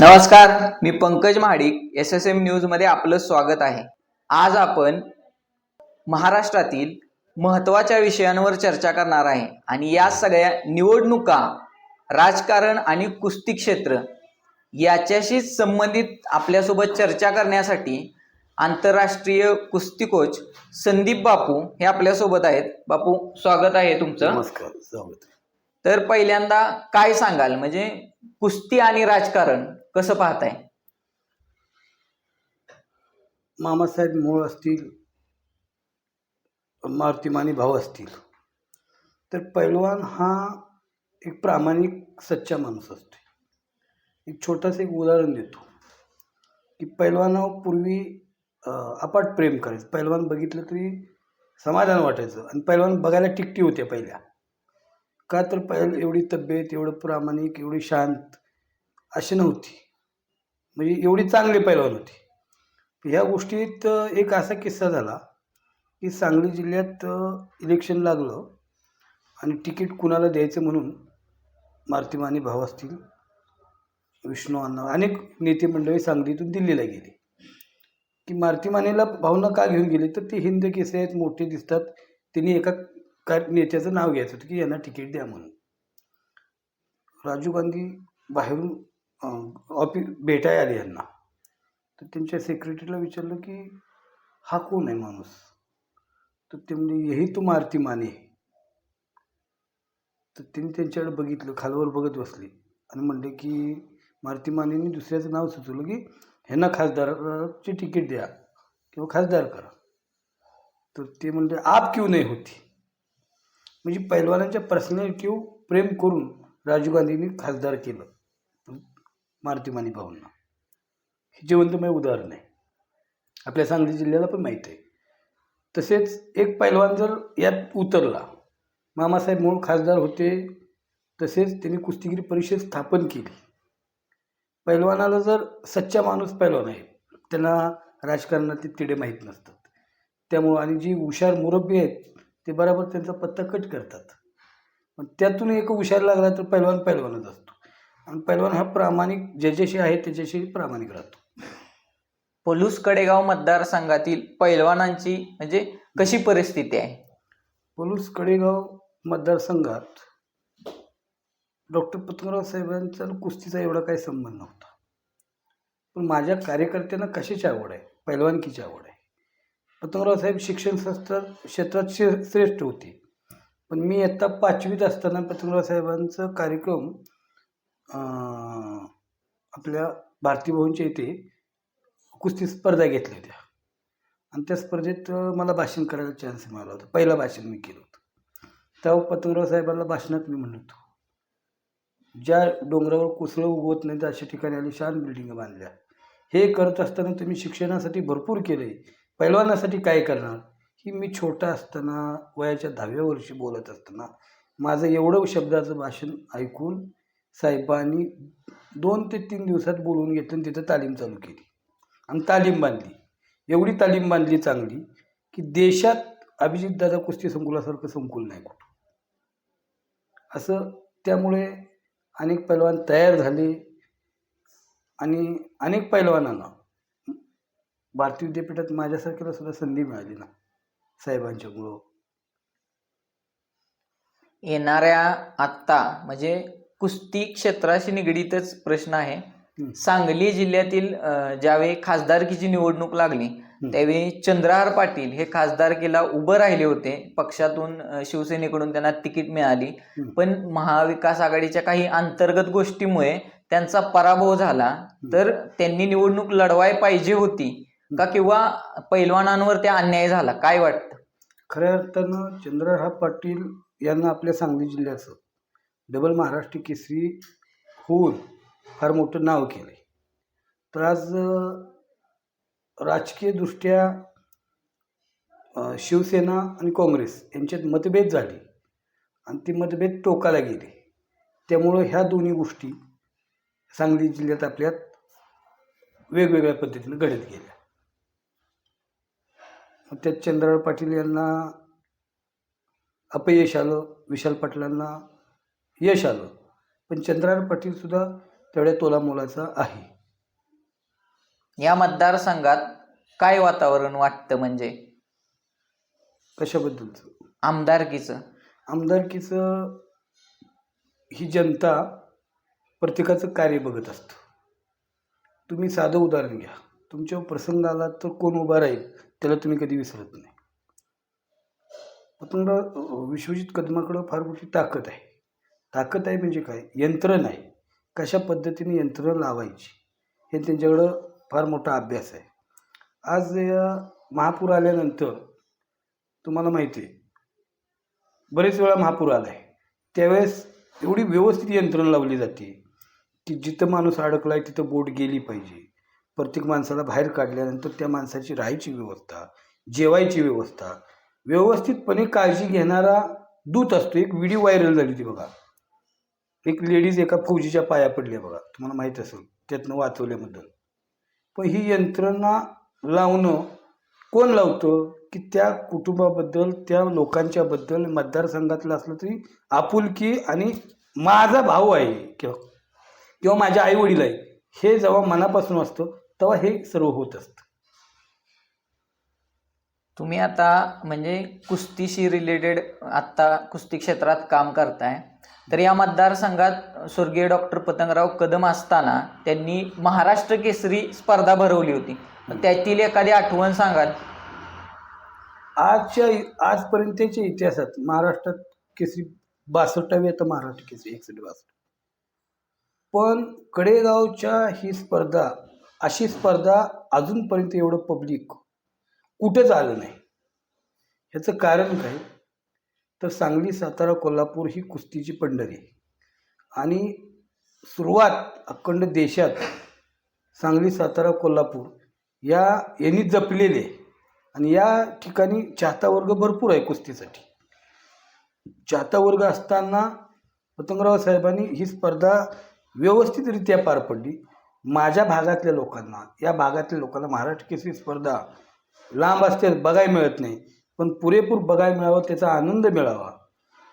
नमस्कार मी Pankaj Mahadik S S M न्यूजमध्ये आपलं स्वागत आहे. आज आपण महाराष्ट्रातील महत्त्वाच्या विषयांवर चर्चा करणार आहे आणि या सगळ्या निवडणुका राजकारण आणि कुस्ती क्षेत्र याच्याशीच संबंधित आपल्यासोबत चर्चा करण्यासाठी आंतरराष्ट्रीय कुस्ती कोच संदीप बापू हे आपल्यासोबत आहेत. बापू स्वागत आहे तुमचं. नमस्कार स्वागत तर पहिल्यांदा काय सांगाल? म्हणजे कुस्ती आणि राजकारण कसं पाहताय? मामासाहेब मूळ असतील मारुतिमानी भाऊ असतील तर पैलवान हा एक प्रामाणिक सच्चा माणूस असतो. एक छोटंसं एक उदाहरण देतो की पैलवानावर पूर्वी अपाट प्रेम करायचं. पैलवान बघितलं तरी समाधान वाटायचं आणि पैलवान बघायला टिकटी होत्या पहिल्या. का तर पैल एवढी तब्येत एवढं प्रामाणिक एवढी शांत अशी नव्हती. म्हणजे एवढी चांगली पैलवान होती. ह्या गोष्टीत एक असा किस्सा झाला की सांगली जिल्ह्यात इलेक्शन लागलं आणि तिकीट कुणाला द्यायचं म्हणून मारुतिमानी भाऊ असतील विष्णू अण्णा अनेक नेते मंडळी सांगलीतून दिल्लीला गेली. की मारुतिमानेला भावना का घेऊन गेली? तर ते हिंद केसे आहेत मोठे दिसतात. त्यांनी एका का नेत्याचं नाव घ्यायचं होतं की यांना तिकीट द्या म्हणून. राजीव गांधी बाहेरून ऑफिस भेटाय आले यांना. तर त्यांच्या सेक्रेटरीला विचारलं की हा कोण आहे माणूस? तर ते म्हणजे यही तू मारती माने. तर त्यांनी त्यांच्याकडे बघितलं खालवर बघत बसले. आणि म्हणले की मारुती मानेनी दुसऱ्याचं नाव सुचवलं की ह्यांना खासदाराची तिकीट द्या किंवा खासदार करा. तर ते म्हणले आप क्यू नाही होती? म्हणजे पैलवानांच्या पर्सनॅलिटीवर प्रेम करून राजीव गांधींनी खासदार केलं. मारुतीमानी भावना भाऊंना. हे जिवंतमय उदाहरण आहे. आपल्या सांगली जिल्ह्याला पण माहीत आहे. तसेच एक पैलवान जर यात उतरला मामासाहेब मूळ खासदार होते तसेच त्यांनी कुस्तीगिरी परिषद स्थापन केली. पैलवानाला जर सच्चा माणूस पैलवान आहे त्यांना राजकारणातले तिडे माहीत नसतात. त्यामुळं आणि जी हुशार मुरब्बी आहेत ते बरोबर त्यांचा पत्ता कट करतात. पण त्यातून एक हुशार लागला तर पैलवान पैलवानच असतो. आणि पैलवान हा प्रामाणिक ज्याच्याशी आहे त्याच्याशी प्रामाणिक राहतो. पलूस कडेगाव मतदारसंघातील पैलवानांची म्हणजे कशी परिस्थिती आहे? पलूस कडेगाव मतदारसंघात डॉक्टर पतंगराव साहेबांचा कुस्तीचा एवढा काही संबंध नव्हता. पण माझ्या कार्यकर्त्यांना कशाची आवड आहे? पैलवानकीची आवड आहे. पतंगराव साहेब शिक्षण संस्था क्षेत्रात शे श्रेष्ठ होते. पण मी इयत्ता पाचवीत असताना पतंगराव साहेबांचा कार्यक्रम आपल्या भारती भवनच्या इथे कुस्ती स्पर्धा घेतल्या होत्या. आणि त्या स्पर्धेत मला भाषण करायला चान्स मिळाला होता. पहिलं भाषण मी केलं होतं. तेव्हा पतंगराव साहेबांना भाषणात मी म्हणत होतो. ज्या डोंगरावर कुसळं उगवत नाही तर अशा ठिकाणी आली शान बिल्डिंग बांधल्या. हे करत असताना तुम्ही शिक्षणासाठी भरपूर केले. पैलवानासाठी काय करणार? ही मी छोटा असताना वयाच्या दहाव्या वर्षी बोलत असताना माझं एवढं शब्दाचं भाषण ऐकून साहेबांनी दोन ते तीन दिवसात बोलवून घेतलं आणि तिथं तालीम चालू केली. आणि तालीम बांधली. एवढी तालीम बांधली चांगली की देशात अभिजित दादा कुस्ती संकुलासारखं संकुल नाही कुठं. असं त्यामुळे अनेक पैलवान तयार झाले आणि अनेक पैलवानांना भारतीय विद्यापीठात माझ्यासारख्याला सुद्धा संधी मिळाली ना साहेबांच्यामुळं. येणाऱ्या आत्ता म्हणजे कुस्ती क्षेत्राशी निगडीतच प्रश्न आहे. सांगली जिल्ह्यातील ज्यावेळी खासदारकीची निवडणूक लागली त्यावेळी चंद्रहार पाटील हे खासदारकीला उभं राहिले होते. पक्षातून शिवसेनेकडून त्यांना तिकीट मिळाली. पण महाविकास आघाडीच्या काही अंतर्गत गोष्टीमुळे त्यांचा पराभव झाला. तर त्यांनी निवडणूक लढवाय पाहिजे होती का किंवा पैलवानांवर त्या अन्याय झाला? काय वाटतं? खऱ्या अर्थानं चंद्रहार पाटील यांना आपल्या सांगली जिल्ह्याचं डबल महाराष्ट्र केसरी होऊन फार मोठं नाव केलं आहे तर आज राजकीयदृष्ट्या शिवसेना आणि काँग्रेस यांच्यात मतभेद झाले आणि ते मतभेद टोकाला गेले. त्यामुळं ह्या दोन्ही गोष्टी सांगली जिल्ह्यात आपल्यात वेगवेगळ्या पद्धतीनं घडत गेल्या. मग त्यात चंद्रराव पाटील यांना अपयश आलं विशाल पाटलांना यश आलं. पण चंद्रहार पाटीलसुद्धा तेवढ्या तोलामोलाचा आहे. या मतदारसंघात काय वातावरण वाटतं म्हणजे? कशाबद्दलचं? आमदारकीचं. आमदारकीचं ही जनता प्रत्येकाचं कार्य बघत असतं. तुम्ही साधं उदाहरण घ्या. तुमच्यावर प्रसंग आला तर कोण उभा राहील त्याला तुम्ही कधी विसरत नाही. पतंगराव विश्वजित कदमाकडं फार मोठी ताकद आहे. ताकद आहे म्हणजे काय? यंत्र आहे कशा पद्धतीने यंत्रणं लावायची? हे त्यांच्याकडं फार मोठा अभ्यास आहे. आज महापूर आल्यानंतर तुम्हाला माहिती आहे बरेच वेळा महापूर आला आहे त्यावेळेस एवढी व्यवस्थित यंत्रणा लावली जाते की जिथं माणूस अडकला आहे तिथं बोट गेली पाहिजे. प्रत्येक माणसाला बाहेर काढल्यानंतर त्या माणसाची राहायची व्यवस्था जेवायची व्यवस्था व्यवस्थितपणे काळजी घेणारा दूत असतो. एक व्हिडिओ व्हायरल झाली ती बघा. एक लेडीज एका फौजीच्या पाया पडल्या बघा तुम्हाला माहीत असेल त्यातनं वाचवल्याबद्दल पण ही यंत्रणा लावणं कोण लावतं? की त्या कुटुंबाबद्दल त्या लोकांच्याबद्दल मतदारसंघातलं असलं तरी आपुलकी आणि माझा भाऊ आहे किंवा किंवा माझ्या आई वडील आहे हे जेव्हा मनापासून असतं तेव्हा हे सर्व होत असतं. तुम्ही आता म्हणजे कुस्तीशी रिलेटेड आत्ता कुस्ती क्षेत्रात काम करताय. तर या मतदारसंघात स्वर्गीय डॉक्टर पतंगराव कदम असताना त्यांनी महाराष्ट्र केसरी स्पर्धा भरवली होती. त्यातील एखादी आठवण सांगाल? आजच्या आजपर्यंतच्या इतिहासात महाराष्ट्रात केसरी बासष्टावी आता महाराष्ट्र केसरी एकसष्ट बासष्ट. पण कडेगावच्या ही स्पर्धा अशी स्पर्धा अजूनपर्यंत एवढं पब्लिक कुठंच आलं नाही. ह्याचं कारण काय? तर सांगली सातारा कोल्हापूर ही कुस्तीची पंढरी. आहे आणि सुरुवात अखंड देशात सांगली सातारा कोल्हापूर या यांनी जपलेले आणि या ठिकाणी चाहता वर्ग भरपूर आहे कुस्तीसाठी. चाहता वर्ग असताना पतंगराव साहेबांनी ही स्पर्धा व्यवस्थितरित्या पार पडली. माझ्या भागातल्या लोकांना या भागातल्या लोकांना महाराष्ट्र केसरी स्पर्धा लांब असते बघायला मिळत नाही. पण पुरेपूर बघायला मिळावं त्याचा आनंद मिळावा.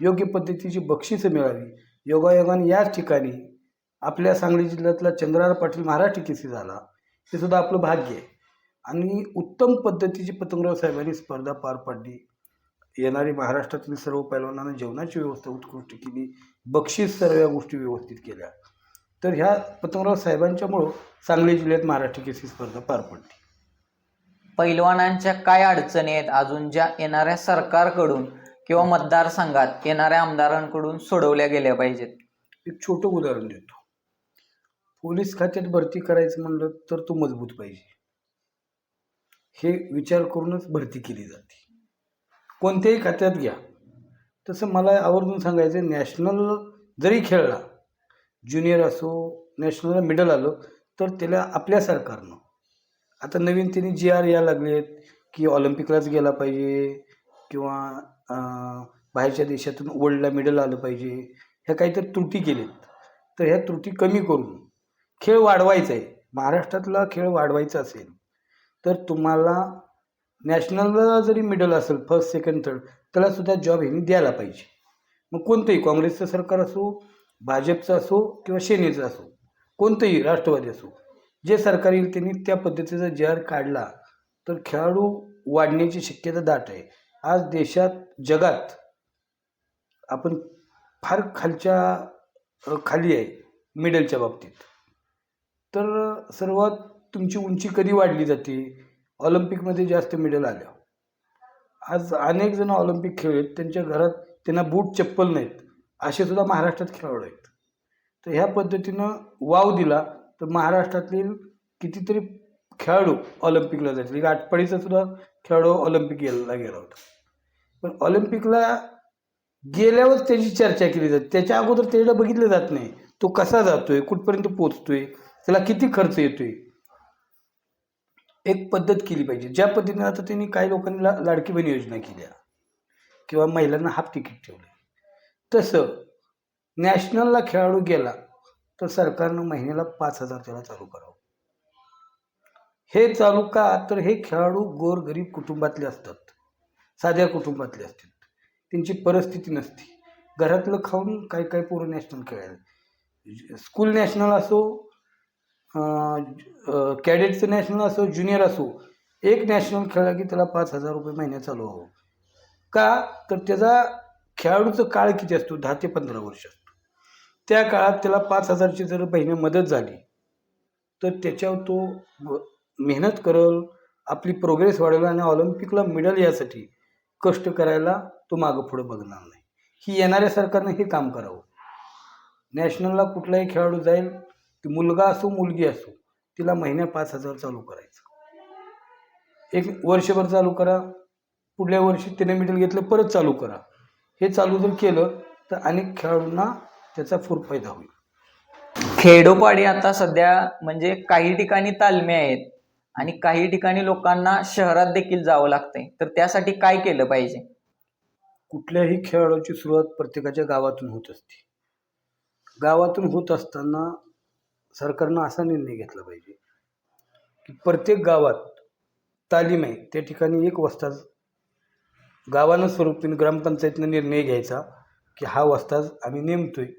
योग्य पद्धतीची बक्षिसं मिळावी. योगायोगाने याच ठिकाणी आपल्या सांगली जिल्ह्यातला चंद्रार पाटील महाराष्ट्र केसरी झाला. ते सुद्धा आपलं भाग्य आहे. आणि उत्तम पद्धतीची पतंगराव साहेबांनी स्पर्धा पार पाडली. येणारी महाराष्ट्रातील सर्व पैलवानांना जेवणाची व्यवस्था उत्कृष्ट केली. बक्षीस सर्व या गोष्टी व्यवस्थित केल्या. तर ह्या पतंगराव साहेबांच्यामुळं सांगली जिल्ह्यात महाराष्ट्र केसरी स्पर्धा पार पडली. पैलवानांच्या काय अडचणी आहेत? अजून ज्या येणाऱ्या सरकारकडून किंवा मतदारसंघात येणाऱ्या आमदारांकडून सोडवल्या गेल्या पाहिजेत. एक छोटं उदाहरण देतो. पोलीस खात्यात भरती करायचं म्हणलं तर तो मजबूत पाहिजे. हे विचार करूनच भरती केली जाते. कोणत्याही खात्यात घ्या. तसं मला आवर्जून सांगायचं नॅशनल जरी खेळला ज्युनियर असो नॅशनलला मिडल आलं तर त्याला आपल्या सरकारनं आता नवीन त्यांनी जी आर या लागलेत की ऑलिम्पिकलाच गेला पाहिजे किंवा बाहेरच्या देशातून वर्ल्डला मेडल आलं पाहिजे ह्या काहीतरी त्रुटी केलेत. तर ह्या त्रुटी कमी करून खेळ वाढवायचा आहे. महाराष्ट्रातला खेळ वाढवायचा असेल तर तुम्हाला नॅशनलला जरी मिडल असेल फर्स्ट सेकंड थर्ड त्याला सुद्धा जॉब ह्यांनी द्यायला पाहिजे. मग कोणतंही काँग्रेसचं सरकार असो भाजपचं असो किंवा सेनेचं असो कोणतंही राष्ट्रवादी असो जे सरकार येईल त्यांनी त्या पद्धतीचा जे आर काढला तर खेळाडू वाढण्याची शक्यता दाट आहे. आज देशात जगात आपण फार खालच्या खाली आहे मिडलच्या बाबतीत. तर सर्वात तुमची उंची कधी वाढली जाते? ऑलिम्पिकमध्ये जास्त मेडल आल्या. आज अनेक जण ऑलिम्पिक खेळ आहेत त्यांच्या घरात त्यांना बूट चप्पल नाहीत. असे सुद्धा महाराष्ट्रात खेळाडू आहेत. तर ह्या पद्धतीनं वाव दिला. तर महाराष्ट्रातील कितीतरी खेळाडू ऑलिम्पिकला जायचे. एक आटपाडीचा सुद्धा खेळाडू ऑलिम्पिक गेला गेला होता. पण ऑलिम्पिकला गेल्यावर त्याची चर्चा केली जाते. त्याच्या अगोदर त्याला बघितलं जात नाही. तो कसा जातोय कुठपर्यंत पोचतोय त्याला किती खर्च येतोय? एक पद्धत केली पाहिजे. ज्या पद्धतीने आता त्यांनी काही लोकांनी ला लाडकी बहीण योजना केल्या किंवा महिलांना हाफ तिकीट ठेवले. तसं नॅशनलला खेळाडू गेला तर सरकारनं महिन्याला पाच हजार त्याला चालू करावं. हे चालू का? तर हे खेळाडू गोरगरीब कुटुंबातले असतात. साध्या कुटुंबातले असतात त्यांची परिस्थिती नसते. घरातलं खाऊन काही काही पोरं नॅशनल खेळायला स्कूल नॅशनल असो कॅडेटचं नॅशनल असो ज्युनियर असो एक नॅशनल खेळला की त्याला पाच हजार रुपये महिन्यात चालू हवं का? तर त्याचा खेळाडूचं काळ किती असतो? दहा ते पंधरा वर्ष असतो. त्या काळात त्याला पाच हजारची जर महिने मदत झाली तर त्याच्यावर तो मेहनत करल आपली प्रोग्रेस वाढवेल आणि ऑलिम्पिकला मिळेल यासाठी कष्ट करायला तो मागं पुढं बघणार नाही. ही येणाऱ्या सरकारनं हे काम करावं. नॅशनलला कुठलाही खेळाडू जाईल ती मुलगा असो मुलगी असो तिला महिन्या पाच हजार चालू करायचं. एक वर्षभर चालू करा पुढल्या वर्षी तिने मेडल घेतलं परत चालू करा. हे चालू जर केलं तर अनेक खेळाडूंना त्याचा फायदा होईल. खेडोपाडी आता सध्या म्हणजे काही ठिकाणी तालमी आहेत आणि काही ठिकाणी लोकांना शहरात देखील जावं लागतंय. तर त्यासाठी काय केलं पाहिजे? कुठल्याही खेळाडूची सुरुवात प्रत्येकाच्या गावातून होत असते. गावातून होत असताना सरकारनं असा निर्णय घेतला पाहिजे की प्रत्येक गावात तालीम आहे. त्या ठिकाणी एक वस्ताज गावानं स्वरूपीने ग्रामपंचायतीनं निर्णय घ्यायचा. की हा वस्ताज आम्ही नेमतो आहे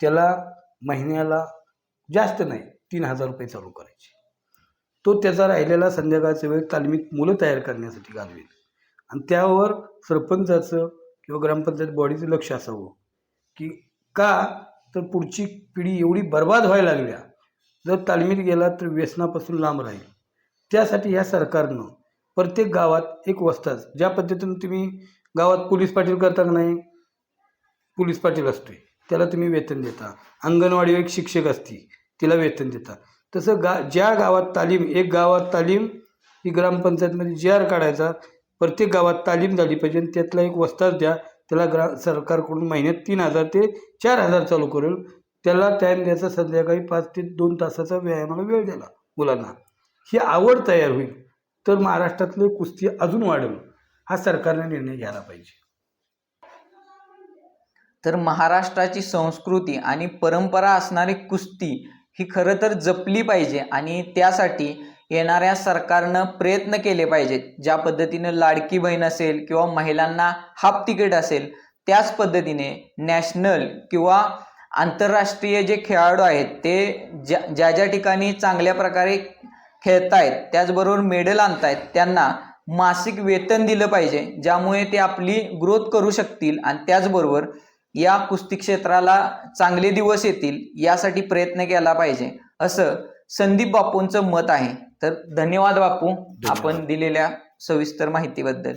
त्याला महिन्याला जास्त नाही तीन हजार रुपये चालू करायचे. तो त्याचा राहिलेला संध्याकाळचा वेळ तालमीत मुलं तयार करण्यासाठी घालवेल. आणि त्यावर सरपंचाचं किंवा ग्रामपंचायत बॉडीचं लक्ष असावं की का तर पुढची पिढी एवढी बर्बाद व्हायला लागल्या. जर तालमीत गेला तर व्यसनापासून लांब राहील. त्यासाठी ह्या सरकारनं प्रत्येक गावात एक वस्ताच ज्या पद्धतीनं तुम्ही गावात पोलीस पाटील करता का नाही पोलीस पाटील असतो आहे त्याला तुम्ही वेतन देता. अंगणवाडी एक शिक्षक असती तिला वेतन देता. तसं गा ज्या गावात तालीम एक गावात तालीम ही ग्रामपंचायतमध्ये जी आर काढायचा प्रत्येक गावात तालीम झाली पाहिजे आणि त्यातला एक वस्ताद द्या. त्याला ग्रा सरकारकडून महिन्यात तीन हजार ते चार हजार चालू करेल. त्याला टाईम द्यायचा संध्याकाळी पाच ते दोन तासाचा व्यायामाला वेळ द्याला मुलांना. ही आवड तयार होईल तर महाराष्ट्रातलं कुस्ती अजून वाढेल हा सरकारने निर्णय घ्यायला पाहिजे. तर महाराष्ट्राची संस्कृती आणि परंपरा असणारी कुस्ती ही खरं तर जपली पाहिजे आणि त्यासाठी येणाऱ्या सरकारनं प्रयत्न केले पाहिजेत. ज्या पद्धतीनं लाडकी बहीण असेल किंवा महिलांना हाफ तिकीट असेल त्याच पद्धतीने नॅशनल किंवा आंतरराष्ट्रीय जे खेळाडू आहेत ते ज्या ज्या ज्या ठिकाणी चांगल्या प्रकारे खेळतायत त्याचबरोबर मेडल आणतायत त्यांना मासिक वेतन दिलं पाहिजे ज्यामुळे ते आपली ग्रोथ करू शकतील आणि त्याचबरोबर या कुस्ती क्षेत्राला चांगले दिवस येतील यासाठी प्रयत्न केला पाहिजे. असं संदीप बापूंचं मत आहे. तर धन्यवाद बापू. आपण दिलेल्या सविस्तर माहितीबद्दल.